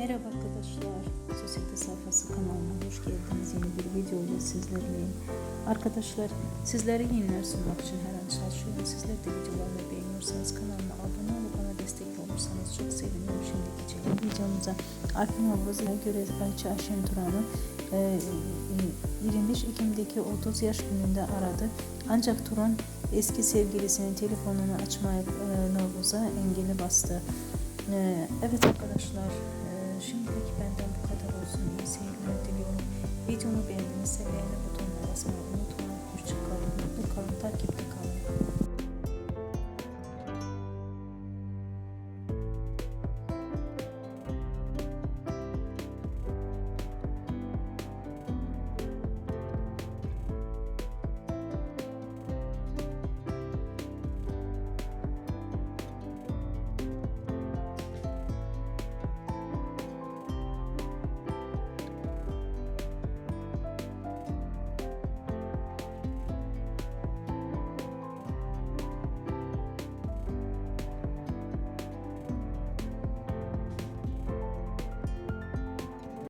Merhaba arkadaşlar, Sosyete Sayfası kanalıma hoş geldiniz. Yeni bir video ile sizlerleyim. Arkadaşlar, sizlere yeniler sunmak için her an çalışıyorum. Sizler de videolarımı beğeniyorsanız kanalıma abone olup bana destek olursanız çok sevinirim. Şimdi geçelim videomuza. Alpin Havuz'a göre Ayça Ayşen Turan'ı e, 25 Ekim'deki 30 yaş gününde aradı. Ancak Turan eski sevgilisinin telefonunu açmayıp e, Navruz'a engeli bastı. Ee, Evet arkadaşlar, e, şimdilik benden bu kadar olsun. İyi seyirler diliyorum. Videomu beğendiyseniz beğeni butonuna